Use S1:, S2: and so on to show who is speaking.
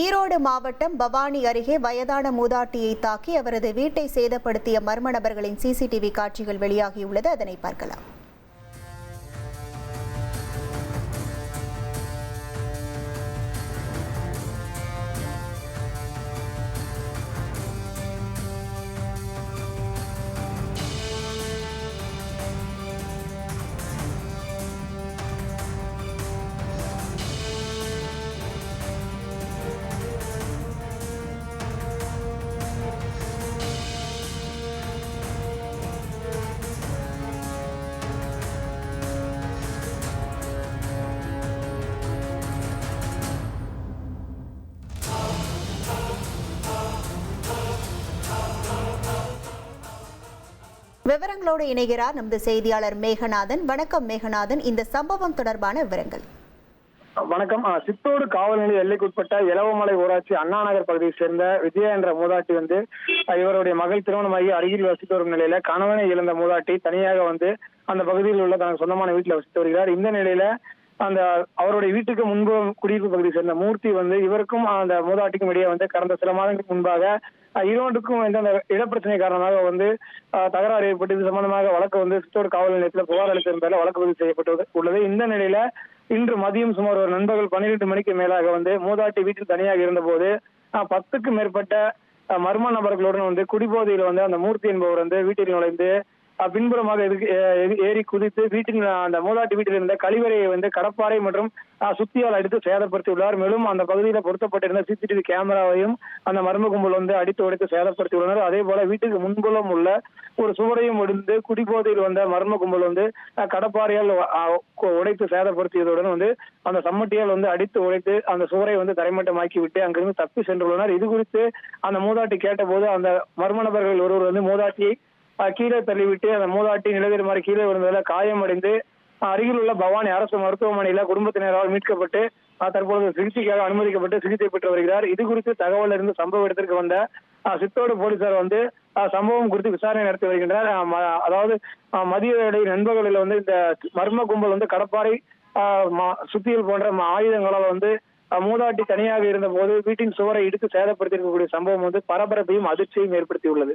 S1: ஈரோடு மாவட்டம் பவானி அருகே வயதான மூதாட்டியை தாக்கி அவரது வீட்டை சேதப்படுத்திய மர்ம நபர்களின் சிசிடிவி காட்சிகள் வெளியாகியுள்ளது. அதனை பார்க்கலாம். விவரங்களோடு இணைகிறார் நமது செய்தியாளர் மேகநாதன். வணக்கம் மேகநாதன். இந்த சம்பவம் தொடர்பான விவரங்கள்.
S2: வணக்கம். சித்தோடு காவல் நிலைய எல்லைக்குட்பட்ட இளவமலை ஊராட்சி அண்ணா நகர் பகுதியை சேர்ந்த விஜயா என்ற மூதாட்டி வந்து இவருடைய மகள் திருமணமாகி அருகில் வசித்து வரும் நிலையில கணவனை இழந்த மூதாட்டி தனியாக வந்து அந்த பகுதியில் உள்ள தனக்கு சொந்தமான வீட்டில் வசித்து வருகிறார். இந்த நிலையில அந்த அவருடைய வீட்டுக்கு முன்பு குடியிருப்பு பகுதி சேர்ந்த மூர்த்தி வந்து இவருக்கும் அந்த மூதாட்டிக்கும் இடையே வந்து கடந்த சில மாதங்களுக்கு முன்பாக இருவருக்கும் வந்து அந்த இடப்பிரச்சனை காரணமாக வந்து தகராறு ஏற்பட்டு இது சம்பந்தமாக வழக்கு வந்து சித்தோடு காவல் நிலையத்தில் புகார் அளித்திருந்தால வழக்கு பதிவு செய்யப்பட்டு உள்ளது. இந்த நிலையில இன்று மதியம் சுமார் ஒரு நண்பர்கள் பன்னிரெண்டு மணிக்கு மேலாக வந்து மூதாட்டி வீட்டில் தனியாக இருந்தபோது பத்துக்கும் மேற்பட்ட மர்ம நபர்களுடன் வந்து குடிபோதையில் வந்து அந்த மூர்த்தி என்பவர் வந்து வீட்டில் நுழைந்து பின்புறமாக எதுக்கு- ஏறி- குதித்து வீட்டில் அந்த மூதாட்டி வீட்டில் இருந்த கழிவறையை வந்து கடப்பாறை மற்றும் சுத்தியால் அடித்து சேதப்படுத்தி உள்ளார். மேலும் அந்த பகுதியில் பொருத்தப்பட்டிருந்த சிசிடிவி கேமராவையும் அந்த மர்ம கும்பல் வந்து அடித்து உடைத்து சேதப்படுத்தி உள்ளனர். அதே போல வீட்டுக்கு முன்புலம் உள்ள ஒரு சுவரையும் ஒடிந்து குடிபோதையில் வந்த மர்ம கும்பல் வந்து கடப்பாறையால் உடைத்து சேதப்படுத்தியதுடன் வந்து அந்த சம்மட்டியால் வந்து அடித்து உடைத்து அந்த சுவரை வந்து தரைமட்டமாக்கி விட்டு அங்கிருந்து தப்பி சென்றுள்ளனர். இது குறித்து அந்த மூதாட்டி கேட்டபோது அந்த மர்ம நபர்கள் ஒருவர் வந்து மூதாட்டியை கீழே தள்ளிவிட்டு அந்த மூதாட்டி நிலவரமாறு கீழே விழுந்ததில் காயமடைந்து அருகில் உள்ள பவானி அரசு மருத்துவமனையில குடும்பத்தினரால் மீட்கப்பட்டு தற்போது தற்பொழுது சிகிச்சைக்காக அனுமதிக்கப்பட்டு சிகிச்சை பெற்று வருகிறார். இது குறித்து தகவல் இருந்து சம்பவ இடத்திற்கு வந்த சித்தோடு போலீசார் வந்து சம்பவம் குறித்து விசாரணை நடத்தி வருகின்றனர் அதாவது மதிய நண்பர்களில் வந்து இந்த மர்ம கும்பல் வந்து கடப்பாறை சுத்தியல் போன்ற ஆயுதங்களால் வந்து மூதாட்டி தனியாக இருந்த போது வீட்டின் சுவரை இடித்து சேதப்படுத்தியிருக்கக்கூடிய சம்பவம் வந்து பரபரப்பையும் அதிர்ச்சியையும் ஏற்படுத்தியுள்ளது.